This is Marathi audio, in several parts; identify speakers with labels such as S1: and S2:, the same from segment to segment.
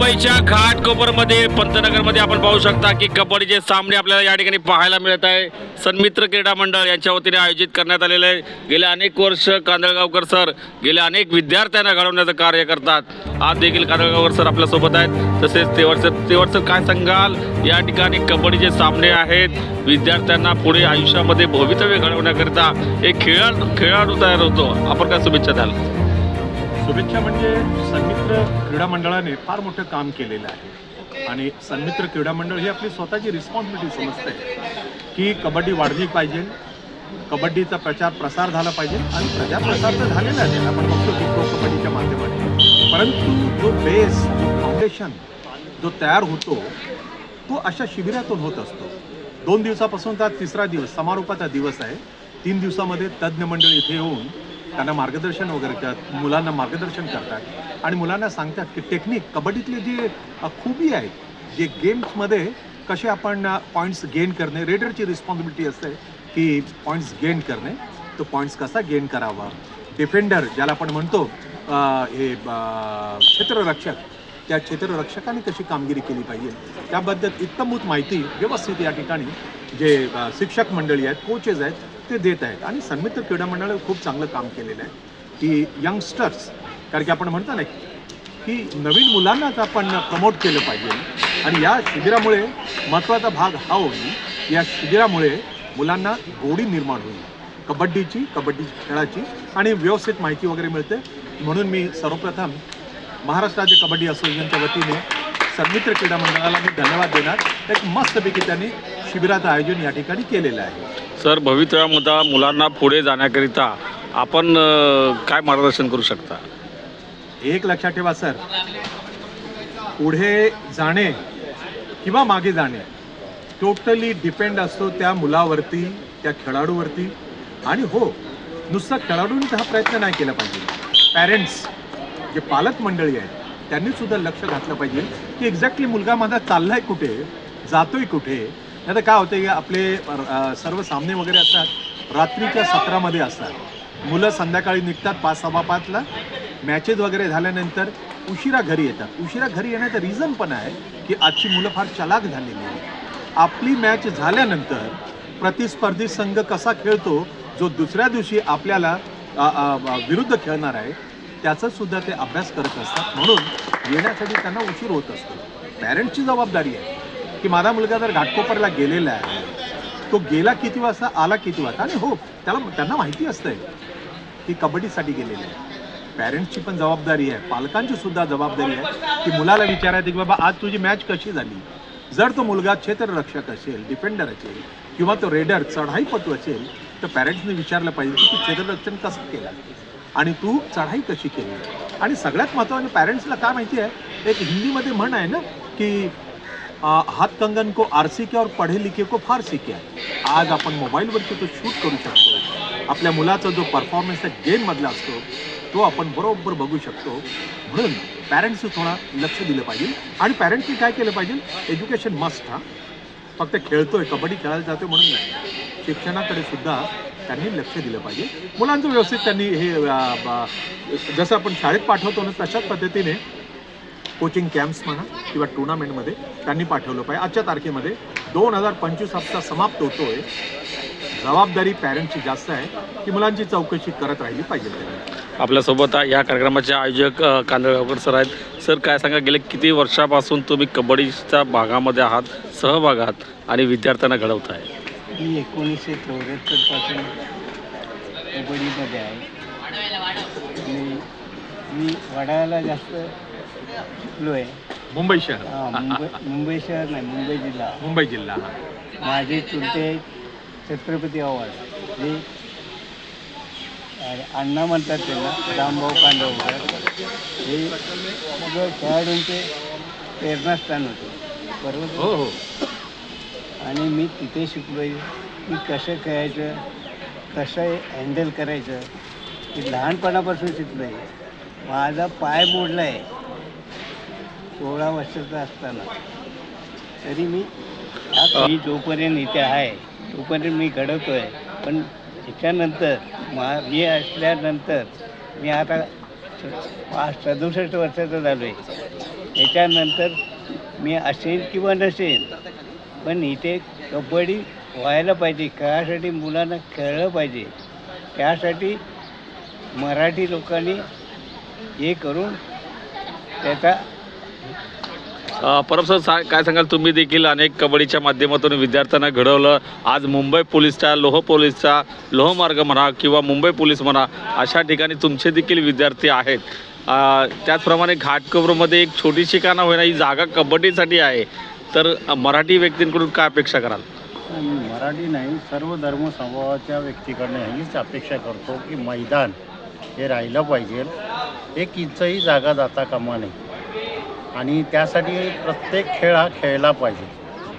S1: मुंबईच्या घाटकोपरमध्ये पंतनगरमध्ये आपण पाहू शकता की कबड्डीचे सामने आपल्याला या ठिकाणी पाहायला मिळत आहे. सन्मित्र क्रीडा मंडळ यांच्या वतीने आयोजित करण्यात आलेलं आहे. गेले अनेक वर्ष कांदळगावकर सर गेल्या अनेक विद्यार्थ्यांना घडवण्याचं कार्य करतात. आज देखील कांदळगावकर सर आपल्यासोबत आहेत. तसेच तेवढचं तेवढचं काय सांगाल? या ठिकाणी कबड्डीचे सामने आहेत. विद्यार्थ्यांना पुढे आयुष्यामध्ये भवितव्य घडवण्याकरिता एक खेळाडू खेळाडू तयार होतो. आपण काय शुभेच्छा द्याल?
S2: शुभेच्छा म्हणजे संमित्र क्रीडा मंडळाने फार मोठं काम केलेलं आहे. आणि संमित्र क्रीडा मंडळ ही आपली स्वतःची रिस्पॉन्सिबिलिटी समजते. की कबड्डी वाढली पाहिजे कबड्डीचा प्रचार प्रसार झाला पाहिजे आणि प्रचार प्रसार तर झालेला आहे. आपण बघतो की तो कबड्डीच्या माध्यमाने. परंतु जो बेस जो फाउंडेशन जो तयार होतो तो अशा शिबिरातून होत असतो. दोन दिवसापासून तर तिसरा दिवस समारोपाचा दिवस आहे. तीन दिवसामध्ये तज्ज्ञ मंडळ इथे येऊन त्यांना मार्गदर्शन वगैरे करतात मुलांना मार्गदर्शन करतात. आणि मुलांना सांगतात की टेक्निक कबड्डीतले जे खूबी आहेत जे गेम्समध्ये कसे आपण पॉईंट्स गेन करणे रेडरची रिस्पॉन्सिबिलिटी असते की पॉईंट्स गेन करणे. तो पॉईंट्स कसा गेन करावा? डिफेंडर ज्याला आपण म्हणतो हे क्षेत्ररक्षक त्या क्षेत्ररक्षकाने कशी कामगिरी केली पाहिजे? त्याबद्दल इत्तमूत माहिती व्यवस्थित या ठिकाणी जे शिक्षक मंडळी आहेत कोचेस आहेत ते देत आहेत. आणि संमित्र क्रीडा मंडळाने खूप चांगलं काम केलेलं आहे. की यंगस्टर्स कारण की आपण म्हणतो ना की नवीन मुलांनाच आपण प्रमोट केलं पाहिजे. आणि या शिबिरामुळे महत्त्वाचा भाग हा होईल. या शिबिरामुळे मुलांना गोडी निर्माण होईल. कबड्डीची कबड्डी खेळाची आणि व्यवस्थित माहिती वगैरे मिळते. म्हणून मी सर्वप्रथम महाराष्ट्र राज्य कबड्डी असोसिएशनच्या वतीने संमित्र क्रीडा मंडळाला मी धन्यवाद देणार. एक मस्तपैकी त्यांनी शिबिराचं आयोजन या ठिकाणी केलेलं आहे.
S1: सर भवितव्यामध्ये मुलांना पुढे जाण्याकरिता आपण अ, काय मार्गदर्शन करू शकता?
S2: एक लक्षात ठेवा सर. पुढे जाणे किंवा मागे जाणे टोटली डिपेंड असतो त्या मुलावरती त्या खेळाडूवरती. आणि हो नुसता खेळाडूंनी हा प्रयत्न नाही केला पाहिजे. पॅरेंट्स जे पालक मंडळी आहेत त्यांनी सुद्धा लक्ष घातलं पाहिजे की एक्झॅक्टली मुलगा माझा चाललाय कुठे जातोय कुठे नाही तर काय होतं की आपले सर्व सामने वगैरे असतात रात्रीच्या सत्रामध्ये असतात. मुलं संध्याकाळी निघतात पाच सहा पाचला. मॅचेस वगैरे झाल्यानंतर उशिरा घरी येतात. उशिरा घरी येण्याचं रिझन पण आहे की आजची मुलं फार चलाक झालेली आहेत. आपली मॅच झाल्यानंतर प्रतिस्पर्धी संघ कसा खेळतो जो दुसऱ्या दिवशी आपल्याला विरुद्ध खेळणार आहे त्याचा सुद्धा ते अभ्यास करत असतात. म्हणून येण्यासाठी त्यांना उशीर होत असतो. पॅरेंट्सची जबाबदारी आहे. की माझा मुलगा जर घाटकोपरला गेलेला आहे तो गेला किती वाजता आला किती वाजता? आणि हो त्याला त्यांना माहिती असतंय की कबड्डीसाठी गेलेले आहे. पॅरेंट्सची पण जबाबदारी आहे. पालकांची सुद्धा जबाबदारी आहे की मुलाला विचारायचं की बाबा आज तुझी मॅच कशी झाली? जर तो मुलगा क्षेत्ररक्षक असेल डिफेंडर असेल किंवा तो रेडर चढाईपटू असेल तर पॅरेंट्सने विचारलं पाहिजे की तू क्षेत्ररक्षण कसं केलं? आणि तू चढाई कशी केली? आणि सगळ्यात महत्त्वाचं पॅरेंट्सला काय माहिती आहे? एक हिंदीमध्ये म्हण आहे ना की हात कंगन को आर सी के और पढे लिखे को फार के आज आपण मोबाईलवरती तो शूट करू शकतो। आपल्या मुलाचा जो परफॉर्मन्स आहे गेममधला असतो तो आपण बरोबर बघू शकतो। म्हणून पॅरेंट्स थोडा लक्ष दिलं पाहिजे आणि पॅरेंट्सनी काय केलं पाहिजे? एज्युकेशन मस्ट हा. फक्त खेळतोय कबड्डी खेळायला जातोय म्हणून नाही. शिक्षणाकडे सुद्धा त्यांनी लक्ष दिलं पाहिजे. मुलांचं व्यवस्थित त्यांनी हे ब- जसं आपण शाळेत पाठवतो ना तशाच पद्धतीने कोचिंग कॅम्प्स म्हणा किंवा टुर्नामेंटमध्ये त्यांनी पाठवलं पाहिजे. आजच्या तारखेमध्ये दोन हजार पंचवीस हप्ता समाप्त होतोय. जबाबदारी पॅरेंटची जास्त आहे. की मुलांची चौकशी करत राहिली पाहिजे.
S1: आपल्यासोबत या कार्यक्रमाचे आयोजक कांदळगावकर सर आहेत. सर काय सांगा गेले किती वर्षापासून तुम्ही कबड्डीच्या भागामध्ये आहात सहभाग आहात आणि विद्यार्थ्यांना घडवत आहे
S3: मी एकोणीसशे चौऱ्याहत्तरपासून कबड्डीमध्ये आहे. मी वडाळ्याला जास्त शिकलो आहे
S2: मुंबई शहर.
S3: हा, मुंबई मुंबई शहर नाही मुंबई जिल्हा.
S2: मुंबई जिल्हा हा.
S3: माझे चुलते छत्रपती आव्हाड. जे अरे अण्णा म्हणतात त्यांना रामभाऊ कांडवकर हे सगळं खेळाडूंचे प्रेरणास्थान होते. बरोबर?
S2: हो हो.
S3: आणि मी तिथे शिकलो आहे की कसं खेळायचं कसं हँडल करायचं. ते लहानपणापासून शिकलो आहे माझा पाय मोडला आहे सोळा वर्षाचा असताना. तरी मी मी जोपर्यंत इथे आहे तोपर्यंत मी घडवतो आहे पण त्याच्यानंतर मा मी असल्यानंतर मी आता पाच सदुसष्ट वर्षाचा झालो आहे त्याच्यानंतर मी असेल किंवा नसेल पण इथे कबड्डी व्हायला पाहिजे खेळासाठी मुलांना खेळलं पाहिजे. त्यासाठी मराठी लोकांनी हे करून त्याचा
S1: अ, परब सर सा- काय सांगाल? तुम्ही देखील अनेक कबड्डीच्या माध्यमातून विद्यार्थ्यांना घडवलं. आज मुंबई पोलीसच्या लोह पोलीसचा लोहमार्ग म्हणा किंवा मुंबई पोलीस म्हणा अशा ठिकाणी तुमचे देखील विद्यार्थी आहेत. त्याचप्रमाणे घाटकोपरमध्ये एक छोटीशी का ना होईना ही जागा कबड्डीसाठी आहे. तर मराठी व्यक्तींकडून काय अपेक्षा कराल?
S4: मराठी नाही सर्व धर्म समूहाच्या व्यक्तीकडनं हीच अपेक्षा करतो की मैदान हे राहिलं पाहिजे. एक इंचही जागा जाता कामा नये. आणि त्यासाठी प्रत्येक खेळ हा खेळला पाहिजे.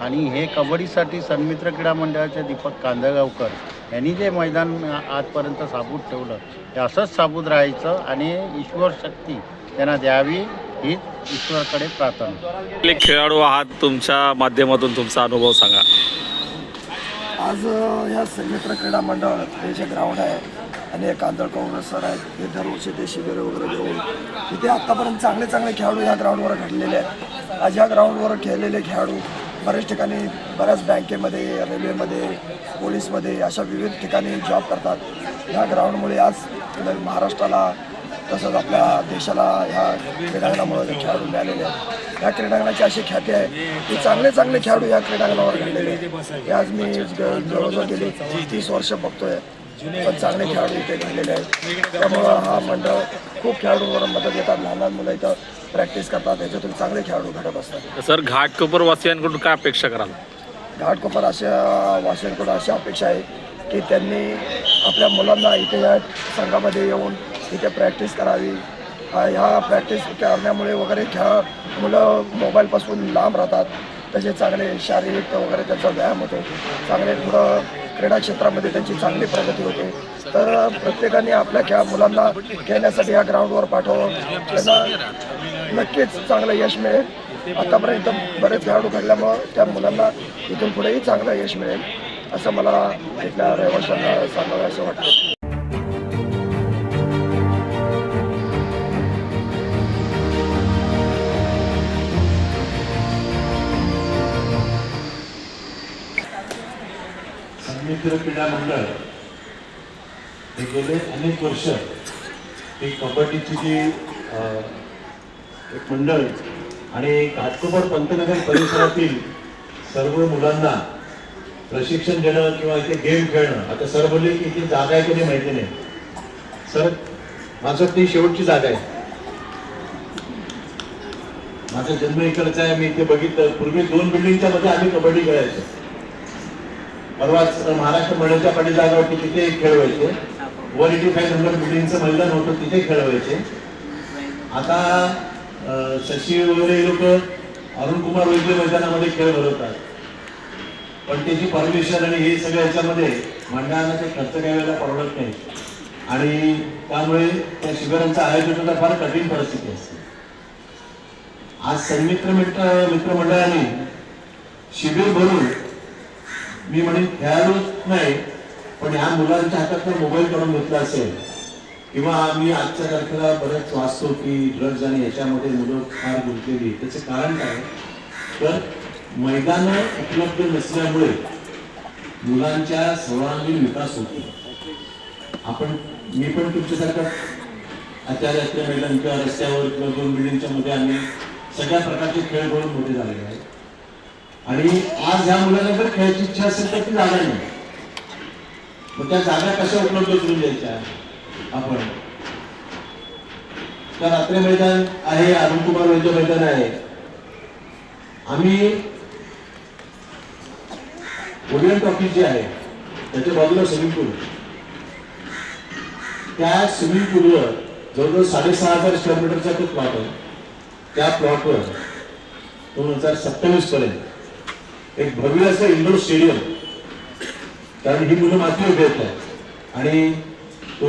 S4: आणि हे कबड्डीसाठी सन्मित्र क्रीडा मंडळाचे दीपक कांदळगावकर यांनी जे मैदान आजपर्यंत साबूत ठेवलं ते असंच साबूत राहायचं आणि ईश्वर शक्ती त्यांना द्यावी हीच ईश्वरकडे प्रार्थना.
S1: आपले खेळाडू आहात तुमच्या माध्यमातून तुमचा अनुभव सांगा.
S5: आज अ, ह्या संमित्र क्रीडा मंडळ हे जे ग्राउंड आहे अनेक कांदळकर सर आहेत हे दरवर्षी ते शिबिर वगैरे घेऊन तिथे आत्तापर्यंत चांगले चांगले खेळाडू ह्या ग्राउंडवर घडलेले आहेत. आज ह्या ग्राउंडवर खेळलेले खेळाडू बऱ्याच ठिकाणी बऱ्याच बँकेमध्ये रेल्वेमध्ये पोलीसमध्ये अशा विविध ठिकाणी जॉब करतात. ह्या ग्राउंडमुळे आज महाराष्ट्राला तसंच आपल्या देशाला ह्या क्रीडांगणामुळे खेळाडू मिळालेले आहेत. ह्या क्रीडांगणाची अशी ख्याती आहे की चांगले चांगले खेळाडू ह्या क्रीडांगणावर घडलेले आहेत. हे आज मी जवळजवळ गेली तीस वर्ष बघतोय. पण चांगले खेळाडू इथे घडलेले आहेत. त्यामुळं हा मंडळ खूप खेळाडूंवर मदत घेतात. लहान लहान मुलं इथं प्रॅक्टिस करतात. याच्यातून चांगले खेळाडू घडत असतात.
S1: सर घाटकोपर वासियांकडून काय अपेक्षा कराल?
S5: घाटकोपर अशा वाशियांकडून अशी अपेक्षा आहे की त्यांनी आपल्या मुलांना इथे या संघामध्ये येऊन इथे प्रॅक्टिस करावी. हा- ह्या प्रॅक्टिस करण्यामुळे वगैरे खेळ मुलं मोबाईलपासून लांब राहतात. तसे चांगले शारीरिक वगैरे त्यांचा व्यायाम होतो. चांगले पुढं क्रीडा क्षेत्रामध्ये त्यांची चांगली प्रगती होते. तर प्रत्येकाने आपल्या खेळा मुलांना खेळण्यासाठी या ग्राउंडवर पाठवावं. त्यांना नक्कीच चांगलं यश मिळेल. आतापर्यंत बरेच खेळाडू घडल्यामुळं त्या मुलांना इथून पुढेही चांगलं यश मिळेल असं मला इथल्या रहिवाशांना सांगावं असं वाटतं.
S6: सन्मित्र क्रीडा मंडळ हे गेले अनेक वर्ष. ही कबड्डीची जी एक मंडळ आणि घाटकोपर पंतनगर परिसरातील सर्व मुलांना प्रशिक्षण देणं किंवा इथे गेम खेळणं आता सर बोलले की इथे जागा आहे की नाही माहिती नाही. सर माझं ती शेवटची जागा आहे. माझा जन्म इकडचा आहे मी इथे बघितलं. पूर्वी दोन बिल्डिंगच्या मध्ये आम्ही कबड्डी खेळायचो. परवाच महाराष्ट्र मंडळच्या पाठी जागा होती तिथे खेळ व्हायचे वन एटी फाईव्ह नंबर बिल्डिंगचं मैदान होतं तिथे खेळ व्हायचे आता शशी वगैरे लोक अरुण कुमार वैद्य मैदानामध्ये खेळ भरवतात. पण त्याची परमिशन आणि हे सगळं याच्यामध्ये मंडळाला ते खर्च काही वेळेला परवडत नाही. आणि त्यामुळे त्या शिबिरांचं आयोजन सुद्धा फार कठीण परिस्थिती असते. आज सन्मित्र मित्र मित्रमंडळाने शिबिर भरून मी म्हणेन खेळाडूच नाही पण ह्या मुलांच्या हातात तर मोबाईल करून घेतला असेल. किंवा आम्ही आजच्या तारखेला बरेच वाचतो की ड्रग्ज आणि याच्यामध्ये मुलं फार गुंतलेली त्याचं कारण काय तर मैदानं उपलब्ध नसल्यामुळे मुलांच्या सर्वांगीण विकास होतो. आपण मी पण तुमच्यासारखं आचार्य असल्या मैदान किंवा रस्त्यावर किंवा दोन बिल्डिंगच्या मध्ये आम्ही सगळ्या प्रकारचे खेळ करून मोठे झालेले आहेत आणि आज ह्या मुलांना जर खेळायची इच्छा असेल तर ती जागा नाही. मग त्या जागा कशा उपलब्ध करून द्यायच्या आपण? त्या रात्री मैदान आहे अरुण कुमार वैद्य मैदान आहे. आम्ही ओरियन टॉकीज जे आहे त्याच्या बाजूला स्विमिंग पूल. त्या स्विमिंग पूलवर जवळजवळ साडेसहा हजार स्क्वेअर मीटरचा तो प्लॉट आहे. त्या प्लॉटवर दोन हजार सत्तावीस पर्यंत एक भव्य असं इंडोर स्टेडियम. कारण ही मुलं माती उभी आहेत. आणि तो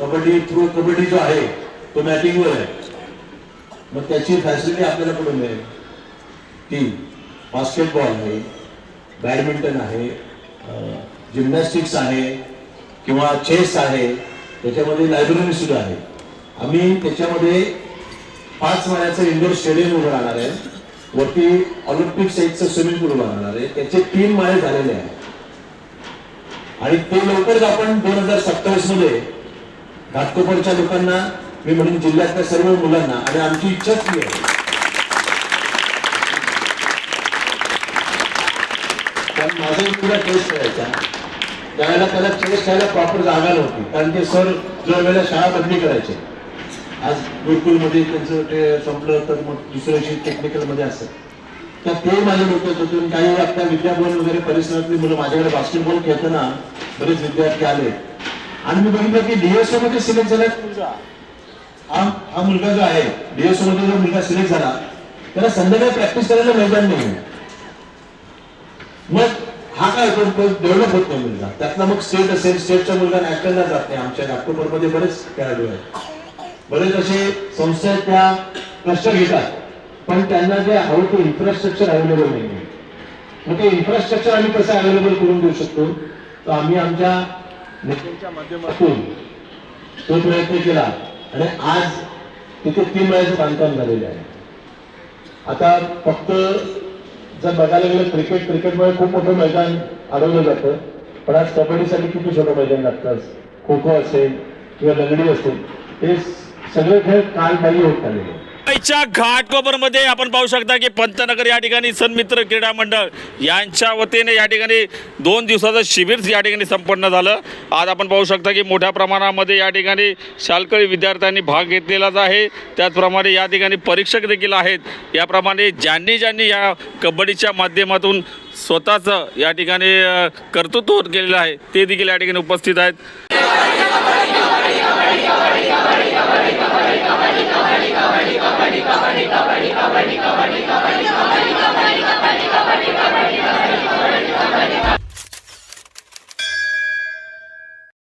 S6: कबड्डी थ्रो कबड्डी जो आहे तो मॅटिंगवर आहे. मग त्याची फॅसिलिटी आपल्याला कुठून मिळेल? ती बास्केटबॉल आहे बॅडमिंटन आहे जिम्नॅस्टिक्स आहे किंवा चेस आहे त्याच्यामध्ये लायब्ररी सुद्धा आहे. आम्ही त्याच्यामध्ये पाच महिन्याचं इंडोर स्टेडियम उभं राहणार आहे. वरती ऑलिम्पिक साईजचं स्विमिंग पूल उभं आहे. त्याचे तीन माळे झालेले आहेत. आणि ते लवकरच आपण दोन हजार सत्तावीसमध्ये घाटकोपरच्या लोकांना मी म्हणून जिल्ह्यातल्या सर्व मुलांना आणि आमची इच्छाच ती आहे. पण माझा तुला टेस्ट करायचा त्यावेळेला त्याला टेस्ट खायला प्रॉपर जागा नव्हती. कारण ते सर दर वेळेला शाळा बदली करायचे आज गुरुकुलमध्ये त्यांचं ते संपलं तर मग दुसऱ्या दिवशी टेक्निकलमध्ये असतात तर ते माझ्या डोक्यात होतं. काही आपल्या विद्याभवन वगैरे परिसरातली मुलं माझ्याकडे बास्केटबॉल खेळताना बरेच विद्यार्थी आले. आणि मी बघितलं की डीएसओ मध्ये सिलेक्ट झाला मुलगा. हा हा मुलगा जो आहे डीएसओ मध्ये जो मुलगा सिलेक्ट झाला त्याला संध्याकाळी प्रॅक्टिस करायला मैदान नाही मग हा काय होतो डेव्हलप होत नाही मुलगा. त्यातला मग स्टेट असेल स्टेटचा मुलगा नॅशनलला जात नाही. आमच्या नागपूरमध्ये बरेच खेळाडू आहेत. बरेच असे संस्था आहेत त्या कष्ट घेतात. पण त्यांना जे हवं ते इन्फ्रास्ट्रक्चर अवेलेबल नाही आहे मग ते इन्फ्रास्ट्रक्चर आम्ही कसं अवेलेबल करून देऊ शकतो? तर आम्ही आमच्या नेत्यांच्या माध्यमातून तो प्रयत्न केला. आणि आज तिथे तीन वेळाचं बांधकाम झालेलं आहे. आता फक्त जर बघायला गेलं क्रिकेट क्रिकेटमुळे खूप मोठं मैदान अडवलं जातं. पण आज कबड्डीसाठी किती छोटं मैदान लागतं? खो खो असेल किंवा लंगडी असेल ते सगळे खेळ होत आलेले
S1: आपण पाहू शकता की पंतनगर या ठिकाणी सन्मित्र क्रीडा मंडळ यांच्या वतीने या ठिकाणी दोन दिवसाचं शिबिर या ठिकाणी संपन्न झालं. आज आपण पाहू शकता की मोठ्या प्रमाणामध्ये या ठिकाणी शालकळी विद्यार्थ्यांनी भाग घेतलेलाच आहे. त्याचप्रमाणे या ठिकाणी परीक्षक देखील आहेत. याप्रमाणे ज्यांनी ज्यांनी या कबड्डीच्या माध्यमातून स्वतःचं या ठिकाणी कर्तृत्व केलेलं आहे ते देखील या ठिकाणी उपस्थित आहेत.